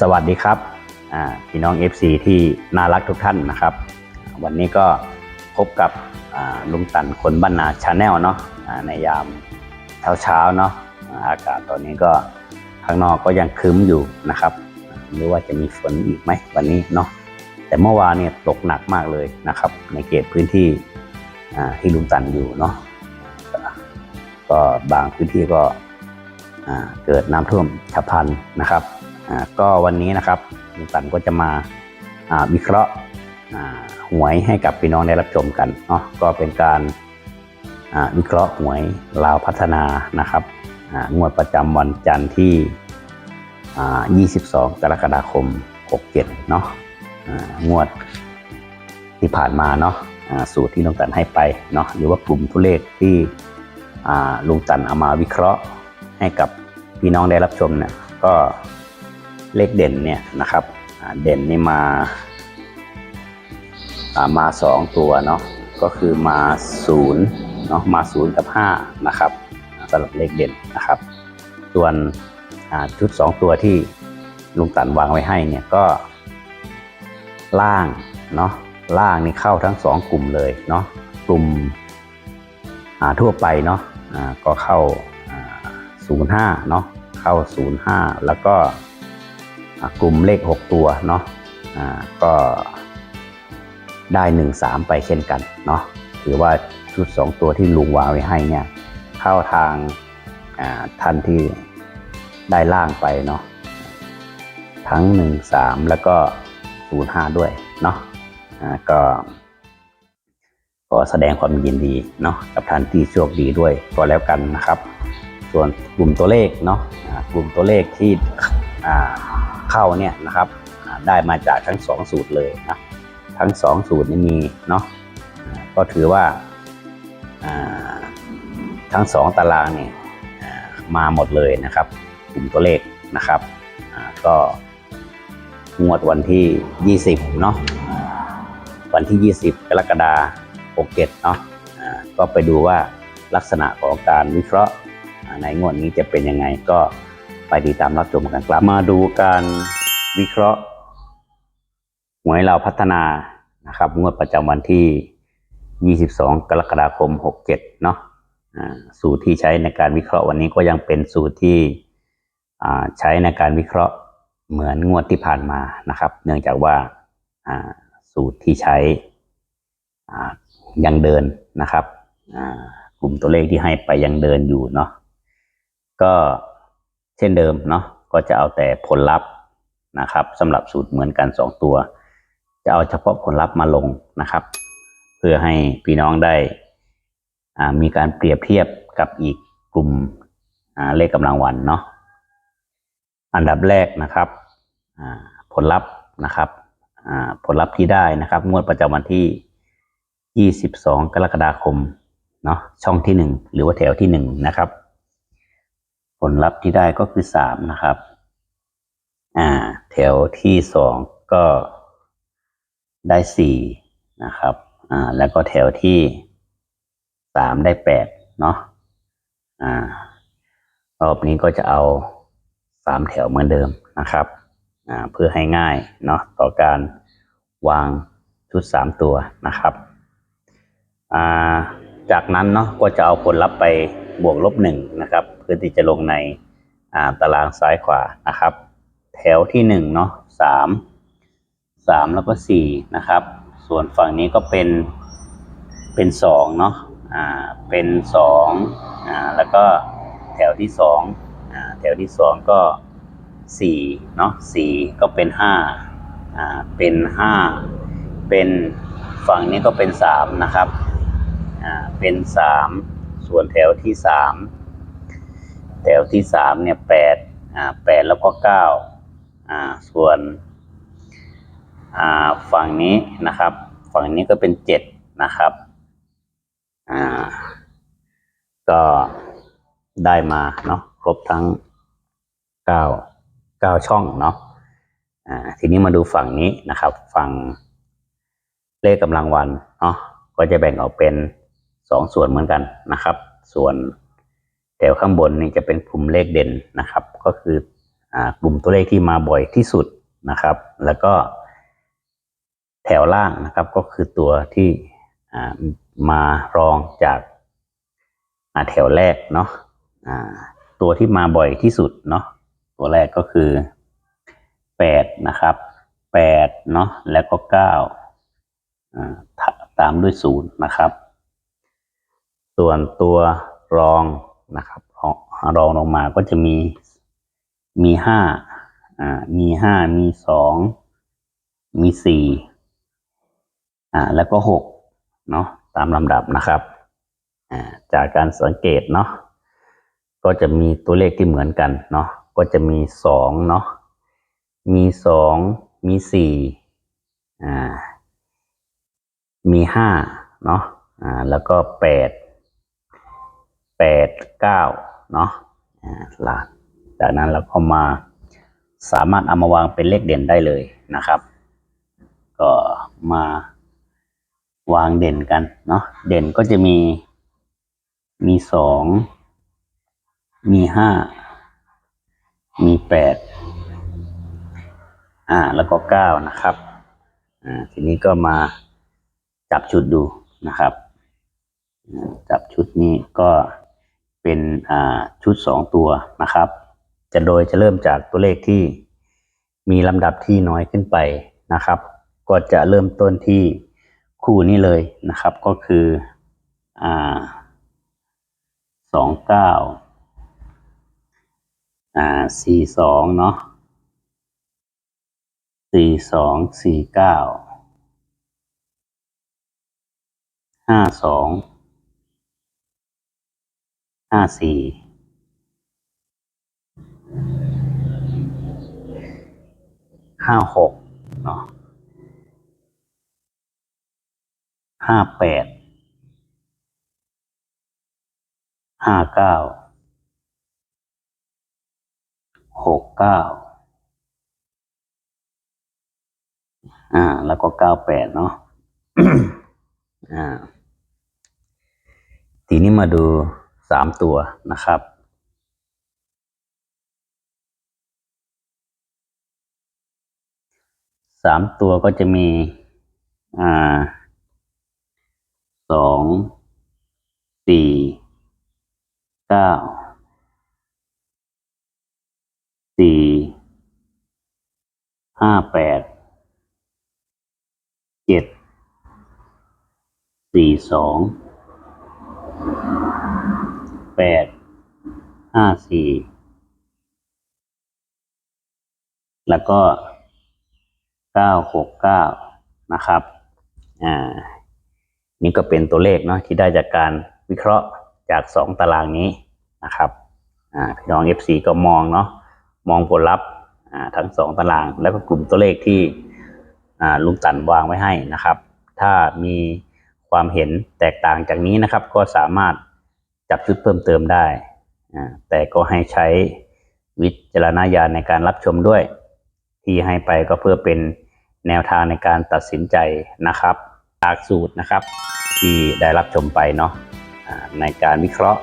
สวัสดีครับพี่น้อง FC ที่น่ารักทุกท่านนะครับ วันนี้ก็พบกับลุงตันคนบ้านนาชาแนลเนาะในยามเช้าเช้าๆเนาะอากาศตอนนี้ก็ข้างนอกก็ยังครึ้มอยู่นะครับไม่รู้ว่าจะมีฝนอีกไหมวันนี้เนาะแต่เมื่อวานเนี่ยตกหนักมากเลยนะครับ ในเขตพื้นที่ที่ลุงตันอยู่เนาะก็บางพื้นที่ก็เกิดน้ำท่วมฉับพลันนะครับ ก็วันนี้นะครับลุงตันก็จะมาวิเคราะห์หวยให้กับพี่น้องได้รับชมกันเนาะก็เป็นการวิเคราะห์หวยลาวพัฒนานะครับงวดประจำวันจันทร์ที่อ่า22 กรกฎาคม 67 เนาะอ่างวดที่ผ่านมาเนาะสูตรที่ลุงตันให้ไปเนาะหรือว่ากลุ่มตัวเลขที่ลุงตันเอามาวิเคราะห์ให้กับพี่น้องได้รับชมเนี่ยก็ เลขเด่นเนี่ยนะครับเด่นนี่มามาสองตัวเนาะก็คือมาศูนย์เนาะมาศูนย์กับห้านะครับสำหรับเลขเด่นนะครับ ส่วนชุดสองตัวที่ลุงตันวางไว้ให้เนี่ยก็ ล่างเนาะล่างนี่เข้าทั้งสองกลุ่มเลยเนาะกลุ่มทั่วไปเนาะก็เข้าศูนย์ห้าเนาะเข้าศูนย์ห้าแล้วก็ กลุ่มเลข 6 ตัวเนาะก็ได้ 1 3 ไปเช่นกันเนาะถือว่าชุด 2 ตัวที่ลุงวางไว้ให้เนี่ยเข้าทางท่านที่ได้ล่างไปเนาะทั้ง 1 3 แล้วก็ 0 5 ด้วยเนาะก็ก็แสดงความยินดีเนาะกับท่านที่โชคดีด้วยก็แล้วกันนะครับ ส่วนกลุ่มตัวเลขเนาะกลุ่มตัวเลขที่อ่า เข้าเนี่ยนะครับได้มาจากทั้งสองสูตรเลยนะทั้งสองสูตรนี่มีเนาะก็ถือว่าทั้งสองตารางเนี่ยมาหมดเลยนะครับกลุ่มตัวเลขนะครับก็งวดวันที่ 20เนาะวันที่ 20 กรกฎาคม67เนาะก็ไปดูว่าลักษณะของการวิเคราะห์ในงวดนี้จะเป็นยังไงก็ ไปติดตามรับชมกันครับ มาดูการวิเคราะห์หวยเราพัฒนานะครับงวดประจำวันที่ 22 กรกฎาคม 67 เนาะสูตรที่ใช้ในการวิเคราะห์วันนี้ก็ยังเป็นสูตรที่ใช้ในการวิเคราะห์เหมือนงวดที่ผ่านมานะครับ เนื่องจากว่าสูตรที่ใช้ยังเดินนะครับกลุ่มตัวเลขที่ให้ไปยังเดินอยู่เนาะก็ เช่นเดิมเนาะก็จะเอาแต่ผลลัพธ์นะครับสำหรับสูตรเหมือนกัน 2 ตัว จะเอาเฉพาะผลลัพธ์มาลงนะครับ เพื่อให้พี่น้องได้มีการเปรียบเทียบกับอีกกลุ่มเลขกำลังวันเนาะอันดับแรกนะครับผลลัพธ์นะครับผลลัพธ์ที่ได้นะครับ งวดประจำวันที่ 22 กรกฎาคมเนาะช่องที่ 1 หรือว่าแถวที่ 1 นะครับ ผลลัพธ์ที่ได้ก็คือสามนะครับ อ่า แถวที่สองก็ได้สี่นะครับ อ่า แล้วก็แถวที่สามได้แปดเนาะ อ่า รอบนี้ก็จะเอาสามแถวเหมือนเดิมนะครับ อ่า เพื่อให้ง่ายเนาะต่อการวางชุดสามตัวนะครับ อ่า จากนั้นเนาะก็จะเอาผลลัพธ์ไป บวกลบหนึ่งนะครับเพื่อที่จะลงในาตารางซ้ายขวานะครับ แถวที่หนึ่งเนาะสามสามแล้วก็สี่นะครับ ส่วนฝั่งนี้ก็เป็นเป็นสองเนาะอ่าเป็นสองอ่าแล้วก็แถวที่สองอ่าแถวที่สองก็สี่เนาะสี่ก็เป็นห้าอ่าเป็นห้าเป็นฝั่งนี้ก็เป็นสามนะครับอ่าเป็นสาม ส่วนแถวที่สามแถวที่สามเนี่ยแปดอ่าแปดแล้วก็เก้าอ่าส่วนอ่าฝั่งนี้นะครับ ฝั่งนี้ก็เป็นเจ็ดนะครับอ่าก็ได้มาเนาะครบทั้งเก้าเก้าช่องเนาะอ่าทีนี้มาดูฝั่งนี้นะครับ ฝั่งเลขกำลังวันเนาะก็จะแบ่งออกเป็น สองส่วนเหมือนกันนะครับ ส่วนแถวข้างบนนี่จะเป็นกลุ่มเลขเด่นนะครับ ก็คือกลุ่มตัวเลขที่มาบ่อยที่สุดนะครับ แล้วก็แถวล่างนะครับก็คือตัวที่มารองจากแถวแรกเนาะตัวที่มาบ่อยที่สุดเนาะตัวแรกก็คือแปดนะครับแปดเนาะแล้วก็เก้าอ่าตตามด้วยศูนย์นะครับ ส่วนตัวรองนะครับรองลงมาก็จะมีมีห้าอ่ามีห้ามีสองมีสี่อ่าแล้วก็หกเนาะตามลำดับนะครับอ่าจากการสังเกตเนาะก็จะมีตัวเลขที่เหมือนกันเนาะก็จะมีสองเนาะมีสองมีสี่อ่ามีห้าเนาะอ่าแล้วก็แปด แปดเก้าเนาะหลักจากนั้นเราก็มาสามารถเอามาวางเป็นเลขเด่นได้เลยนะครับ ก็มาวางเด่นกันเนาะเด่นก็จะมี มีสองมีห้ามีแปดอ่า แล้วก็เก้านะครับ อ่า ทีนี้ก็มาจับชุดดูนะครับ จับชุดนี้ก็ เป็นชุดสองตัวนะครับ จะโดยจะเริ่มจากตัวเลขที่มีลำดับที่น้อยขึ้นไปนะครับ ก็จะเริ่มต้นที่คู่นี้เลยนะครับ ก็คืออ่าสองเก้าอ่าสี่สองเนาะสี่สองสี่เก้าห้าสอง ห้าสี่ห้าหกเนาะห้าแปดห้าเก้าหกเก้าอ่า แล้วก็เก้าแปดเนาะอ่า ทีนี้มาดู สามตัวนะครับสามตัวก็จะมีอ่าสองสี่เก้าสี่ห้าแปดเจ็ดสี่สอง แปดห้าสี่แล้วก็เก้าหกเก้านะครับ อ่า นี่ก็เป็นตัวเลขเนาะที่ได้จากการวิเคราะห์จากสองตารางนี้นะครับ อ่า พี่น้อง FC ก็มองเนาะ มองผลลัพธ์ อ่า ทั้งสองตาราง แล้วก็กลุ่มตัวเลขที่ อ่า ลุงตันวางไว้ให้นะครับ ถ้ามีความเห็นแตกต่างจากนี้นะครับ ก็สามารถ จับชุดเพิ่มเติมได้ แต่ก็ให้ใช้วิจารณญาณในการรับชมด้วย ที่ให้ไปก็เพื่อเป็นแนวทางในการตัดสินใจนะครับจากสูตรนะครับ ที่ได้รับชมไปเนาะในการวิเคราะห์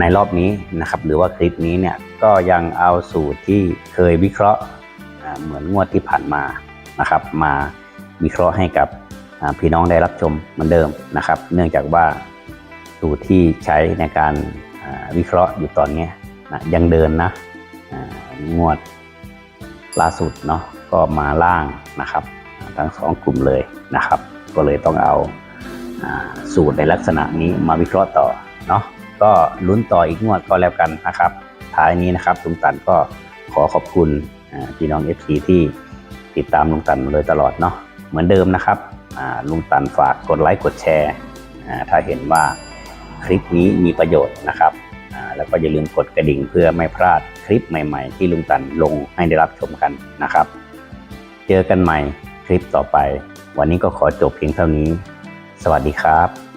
ในรอบนี้นะครับ หรือว่าคลิปนี้เนี่ยก็ยังเอาสูตรที่เคยวิเคราะห์เหมือนงวดที่ผ่านมานะครับ มาวิเคราะห์ให้กับพี่น้องได้รับชมเหมือนเดิมนะครับ เนื่องจากว่า สูตรที่ใช้ในการวิเคราะห์อยู่ตอนนี้นะยังเดินนะงวดล่าสุดเนาะก็มาล่างนะครับ ทั้งสองกลุ่มเลยนะครับ ก็เลยต้องเอาสูตรในลักษณะนี้มาวิเคราะห์ต่อเนาะก็ลุ้นต่ออีกงวดก็แล้วกันนะครับท้ายนี้นะครับลุงตันก็ขอขอบคุณพี่น้อง FC ที่ติดตามลุงตันมาโดยตลอดเนาะเหมือนเดิมนะครับลุงตันฝากกดไลค์กดแชร์ถ้าเห็นว่า คลิปนี้มีประโยชน์นะครับ แล้วก็อย่าลืมกดกระดิ่งเพื่อไม่พลาดคลิปใหม่ๆ ที่ลุงตันลงให้ได้รับชมกันนะครับ เจอกันใหม่คลิปต่อไป วันนี้ก็ขอจบเพียงเท่านี้ สวัสดีครับ